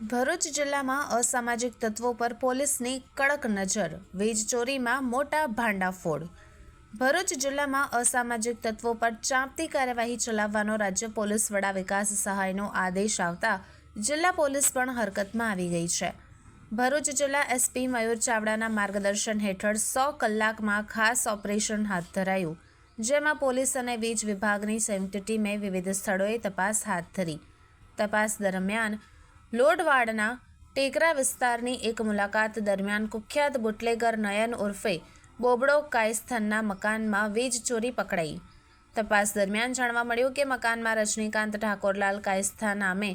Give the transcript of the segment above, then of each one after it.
ભરૂચ જિલ્લામાં અસામાજિક તત્વો પર પોલીસની કડક નજર, વીજ ચોરીમાં મોટા ભાંડાફોડ. ભરૂચ જિલ્લામાં અસામાજિક તત્વો પર ચાંપતી કાર્યવાહી ચલાવવાનો રાજ્ય પોલીસ વડા વિકાસ સહાયનો આદેશ આવતા જિલ્લા પોલીસ પણ હરકતમાં આવી ગઈ છે. ભરૂચ જિલ્લા એસપી મયુર ચાવડાના માર્ગદર્શન હેઠળ સો કલાકમાં ખાસ ઓપરેશન હાથ ધરાયું, જેમાં પોલીસ અને વીજ વિભાગની સંયુક્ત ટીમે વિવિધ સ્થળોએ તપાસ હાથ ધરી. તપાસ દરમિયાન લોડવાડના ટેકરા વિસ્તારની એક મુલાકાત દરમિયાન કુખ્યાત બુટલેગર નયન ઉર્ફે બોબડો કાયસ્થાનના મકાનમાં વીજ ચોરી પકડાઈ. તપાસ દરમિયાન જાણવા મળ્યું કે મકાનમાં રજનીકાંત ઠાકોરલાલ કાયસ્થા નામે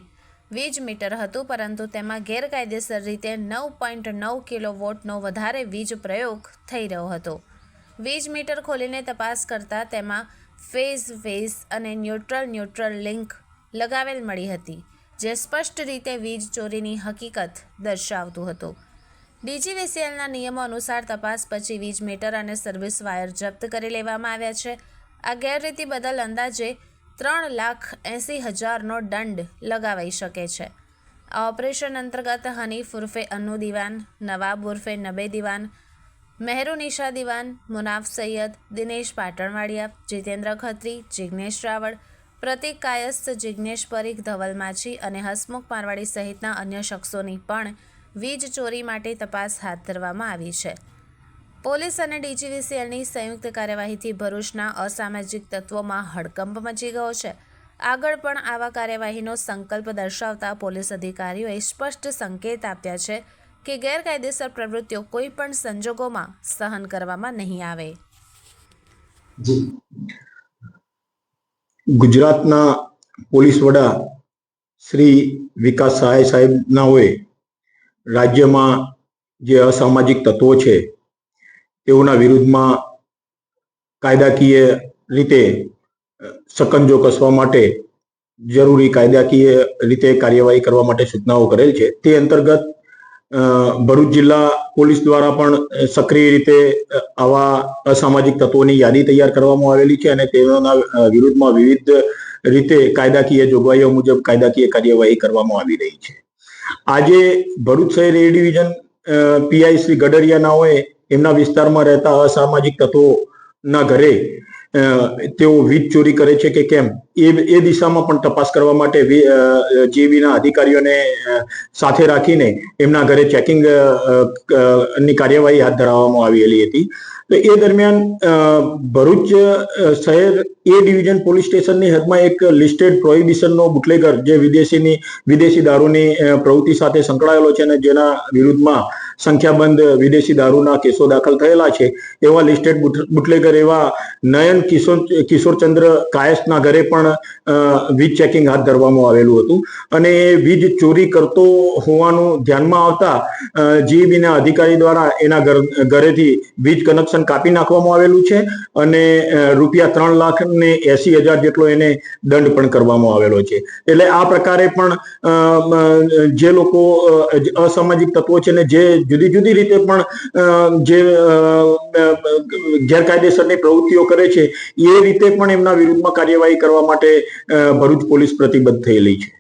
વીજ મીટર હતું, પરંતુ તેમાં ગેરકાયદેસર રીતે નવ પોઈન્ટ નવ કિલો વોટનો વધારે વીજ પ્રયોગ થઈ રહ્યો હતો. વીજ મીટર ખોલીને તપાસ કરતાં તેમાં ફેઝ ફેઝ અને ન્યુટ્રલ ન્યુટ્રલ લિંક લગાવેલ મળી હતી. જે સ્પષ્ટ રીતે વીજ ચોરીની હકીકત દર્શાવતું હતું. ડીજીવીસીએલના નિયમો અનુસાર તપાસ પછી વીજ મીટર અને સર્વિસ વાયર જપ્ત કરી લેવામાં આવ્યા છે. આ ગેરરીતિ બદલ અંદાજે ત્રણ લાખ એંસી હજારનો દંડ લગાવાઈ શકે છે. આ ઓપરેશન અંતર્ગત હનીફ ઉર્ફે અન્નુ દિવાન, નવાબ ઉર્ફે નબે દિવાન મહેરુનિશા દિવાન, મુનાફ સૈયદ, દિનેશ પાટણવાડિયા, જીતેન્દ્ર ખત્રી, જિગ્નેશ રાવળ પ્રતિક કાયસ્થ જિજ્ઞેશ પરીખ ધવલ અને હસમુખ મારવાડી સહિતના અન્ય શખ્સોની પણ વીજ ચોરી માટે તપાસ હાથ ધરવામાં આવી છે. પોલીસ અને ડીજીવીસીએલની સંયુક્ત કાર્યવાહીથી ભરૂચના અસામાજિક તત્વોમાં હડકંપ મચી ગયો છે. આગળ પણ આવા કાર્યવાહીનો સંકલ્પ દર્શાવતા પોલીસ અધિકારીઓએ સ્પષ્ટ સંકેત આપ્યા છે કે ગેરકાયદેસર પ્રવૃત્તિઓ કોઈ પણ સંજોગોમાં સહન કરવામાં નહીં આવે. ગુજરાતના પોલીસ વડા શ્રી વિકાસ સહાય સાહેબનાઓએ રાજ્યમાં જે અસામાજિક તત્વો છે, તેઓના વિરુદ્ધમાં કાયદાકીય રીતે સકંજો કસવા માટે જરૂરી કાયદાકીય રીતે કાર્યવાહી કરવા માટે સૂચનાઓ કરેલ છે. તે અંતર્ગત ભરૂચ જિલ્લા પોલીસ દ્વારા પણ સક્રિય રીતે આવા અસામાજિક તત્વોની યાદી તૈયાર કરવામાં આવેલી છે અને તેઓના વિરુદ્ધમાં વિવિધ રીતે કાયદાકીય જોગવાઈઓ મુજબ કાયદાકીય કાર્યવાહી કરવામાં આવી રહી છે. આજે ભરૂચ શહેર એ ડિવિઝન પીઆઈ શ્રી ગડરિયાનાઓએ એમના વિસ્તારમાં રહેતા અસામાજિક તત્વોના ઘરે તેઓ વીજ ચોરી કરે છે કે કેમ? એ એ દિશામાં પણ તપાસ કરવા માટે જેવીના અધિકારીઓને સાથે રાખીને એમના ઘરે ચેકિંગની કાર્યવાહી હાથ ધરવામાં આવેલી હતી. તો એ દરમિયાન ભરૂચ શહેર એ ડિવિઝન પોલીસ સ્ટેશનની હદમાં એક લિસ્ટેડ પ્રોહિબિશનનો બુટલેગર જે વિદેશીની, વિદેશી દારૂની પ્રવૃત્તિ સાથે સંકળાયેલો છે અને જેના વિરુદ્ધમાં સંખ્યાબંધ વિદેશી દારૂના કેસો દાખલ થયેલા છે. એવા લિસ્ટેડ બુટલેગર એવા નયન કિશોર, કિશોરચંદ્ર કાયસના ઘરે પણ વીજ ચેકિંગ હાથ ધરવામાં આવેલું હતું. અને એ વીજ ચોરી કરતો હોવાનું ધ્યાનમાં આવતા જીબીના અધિકારી દ્વારા એના ઘર, ઘરેથી વીજ કનેક્શન કાપી નાખવામાં આવેલું છે અને રૂપિયા ત્રણ લાખ ને એસી હજાર જેટલો એને દંડ પણ કરવામાં આવેલો છે. એટલે આ પ્રકારે પણ જે લોકો અસામાજિક તત્વો છે ને જે જુદી જુદી રીતે પણ જે ગેરકાયદેસરની પ્રવૃત્તિઓ કરે છે, એ રીતે પણ એમના વિરુદ્ધમાં કાર્યવાહી કરવા માટે ભરૂચ પોલીસ પ્રતિબદ્ધ થયેલી છે.